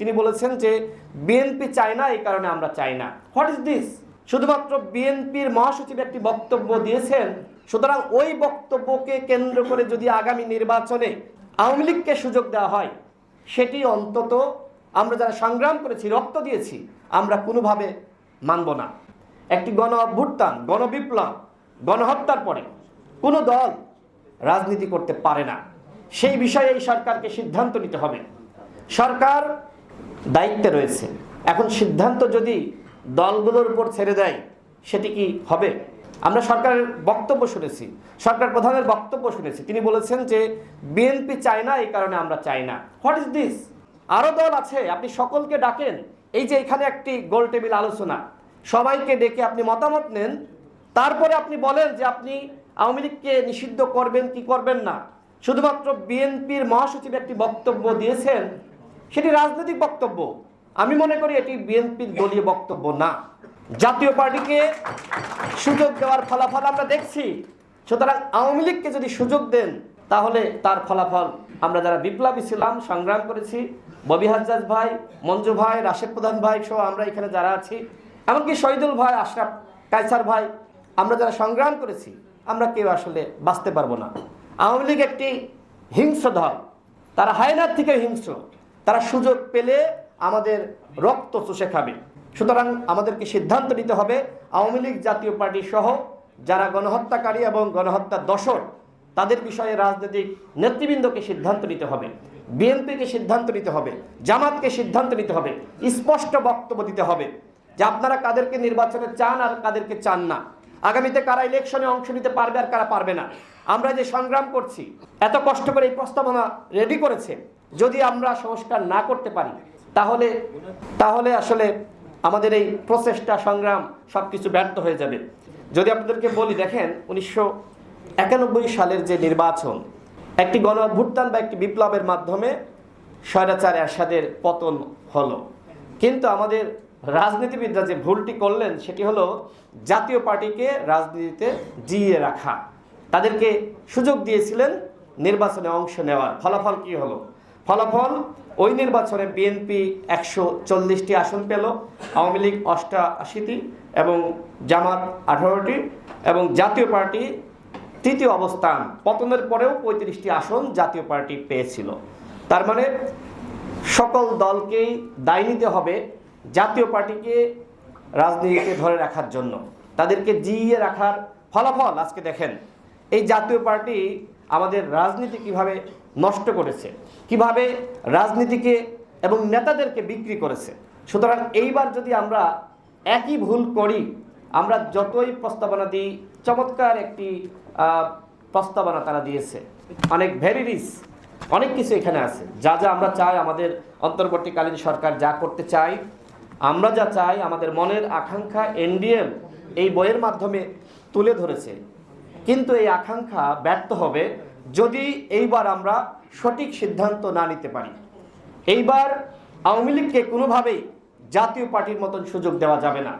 তিনি বলেছেন যে বিএনপি চায় না, এই কারণে আমরা চাই না। হোয়াট ইজ দিস শুধুমাত্র বিএনপির মহাসচিব একটি বক্তব্য দিয়েছেন। সুতরাং ওই বক্তব্যকে কেন্দ্র করে যদি আগামী নির্বাচনে আওয়ামী লীগকে সুযোগ দেওয়া হয়, সেটি অন্তত আমরা যারা সংগ্রাম করেছি, রক্ত দিয়েছি, আমরা কোনোভাবে মানব না। একটি গণ অভ্যুত্থান গণবিপ্লব গণহত্যার পরে কোনো দল রাজনীতি করতে পারে না। সেই বিষয়ে এই সরকারকে সিদ্ধান্ত নিতে হবে। সরকার দায়িত্বে রয়েছে। এখন সিদ্ধান্ত যদি দলগুলোর উপর ছেড়ে দেয়, সেটি কি হবে? আমরা সরকারের বক্তব্য শুনেছি, সরকার প্রধানের বক্তব্য শুনেছি। তিনি বলেছেন যে, বিএনপি চায় না, এই কারণে আমরা চাই না। হোয়াট ইজ দিস আরও দল আছে, আপনি সকলকে ডাকেন। এই যে এখানে একটি গোল টেবিল আলোচনা, সবাইকে ডেকে আপনি মতামত নেন। তারপরে আপনি বলেন যে, আপনি আওয়ামী লীগকে নিষিদ্ধ করবেন কি করবেন না। শুধুমাত্র বিএনপির মহাসচিব একটি বক্তব্য দিয়েছেন সেটি রাজনৈতিক বক্তব্য। আমি মনে করি এটি বিএনপির দলীয় বক্তব্য না। জাতীয় পার্টিকে সুযোগ দেওয়ার ফলাফল আমরা দেখছি। সুতরাং আওয়ামী লীগকে যদি সুযোগ দেন, তাহলে তার ফলাফল আমরা যারা বিপ্লবী ছিলাম, সংগ্রাম করেছি, ববি হাজ্জাজ ভাই, মঞ্জু ভাই, রাশেদ প্রধান ভাই সহ আমরা এখানে যারা আছি, এমনকি শহীদুল ভাই, আশরাফ কায়সার ভাই, আমরা যারা সংগ্রাম করেছি, আমরা কেউ আসলে বাঁচতে পারব না। আওয়ামী লীগ একটি হিংস্র দল। তারা হায়নার থেকে হিংস্র। তারা সুযোগ পেলে আমাদের রক্ত চষে খাবে। সুতরাং আমাদেরকে সিদ্ধান্ত নিতে হবে, আওয়ামী লীগ জাতীয় পার্টি সহ যারা গণহত্যাকারী এবং গণহত্যার দশর তাদের বিষয়ে রাজনৈতিক নেতৃবৃন্দকে সিদ্ধান্ত নিতে হবে, বিএনপিকে সিদ্ধান্ত নিতে হবে, জামাতকে সিদ্ধান্ত নিতে হবে, স্পষ্ট বক্তব্য দিতে হবে যে আপনারা কাদেরকে নির্বাচনে চান আর কাদেরকে চান না। আগামীতে কারা ইলেকশনে অংশ নিতে পারবে আর কারা পারবে না। আমরা যে সংগ্রাম করছি, এত কষ্ট করে এই প্রস্তাবনা রেডি করেছে যদি আমরা সংস্কার না করতে পারি, তাহলে তাহলে আসলে আমাদের এই প্রচেষ্টা, সংগ্রাম সব কিছু ব্যর্থ হয়ে যাবে। যদি আপনাদেরকে বলি, দেখেন, উনিশশো একানব্বই সালের যে নির্বাচন, একটি গণ বা একটি বিপ্লবের মাধ্যমে স্বৈরাচার এরশাদের পতন হলো। কিন্তু আমাদের রাজনীতিবিদরা যে ভুলটি করলেন, সেটি হলো জাতীয় পার্টিকে রাজনীতিতে জিইয়ে রাখা। তাদেরকে সুযোগ দিয়েছিলেন নির্বাচনে অংশ নেওয়ার। ফলাফল কি হলো? ফলাফল, ওই নির্বাচনে বিএনপি একশো চল্লিশটি আসন পেল, আওয়ামী লীগ অষ্টআশিটি এবং জামাত আঠারোটি এবং জাতীয় পার্টি তৃতীয় অবস্থান, পতনের পরেও পঁয়ত্রিশটি আসন জাতীয় পার্টি পেয়েছিল। তার মানে সকল দলকেই দায় নিতে হবে জাতীয় পার্টিকে রাজনীতিতে ধরে রাখার জন্য। তাদেরকে জিইয়ে রাখার ফলাফল আজকে দেখেন। এই জাতীয় পার্টি আমাদের রাজনীতি কীভাবে নষ্ট করেছে। কীভাবে রাজনীতিকে এবং নেতাদেরকে বিক্রি করেছে। সুতরাং এইবার যদি আমরা একই ভুল করি, আমরা যতই প্রস্তাবনা দিই, চমৎকার একটি প্রস্তাবনা তারা দিয়েছে। অনেক ভেরিরিস অনেক কিছু এখানে আছে। যা যা আমরা চাই আমাদের অন্তর্বর্তীকালীন সরকার যা করতে চাই, আমরা যা চাই আমাদের মনের আকাঙ্ক্ষা এনডিএম এই বইয়ের মাধ্যমে তুলে ধরেছে। কিন্তু এই আকাঙ্ক্ষা ব্যর্থ হবে যদি এইবার আমরা সঠিক সিদ্ধান্ত না নিতে পারি, এইবার আওয়ামী লীগকে কোনোভাবেই জাতীয় পার্টির মতন সুযোগ দেওয়া যাবে না।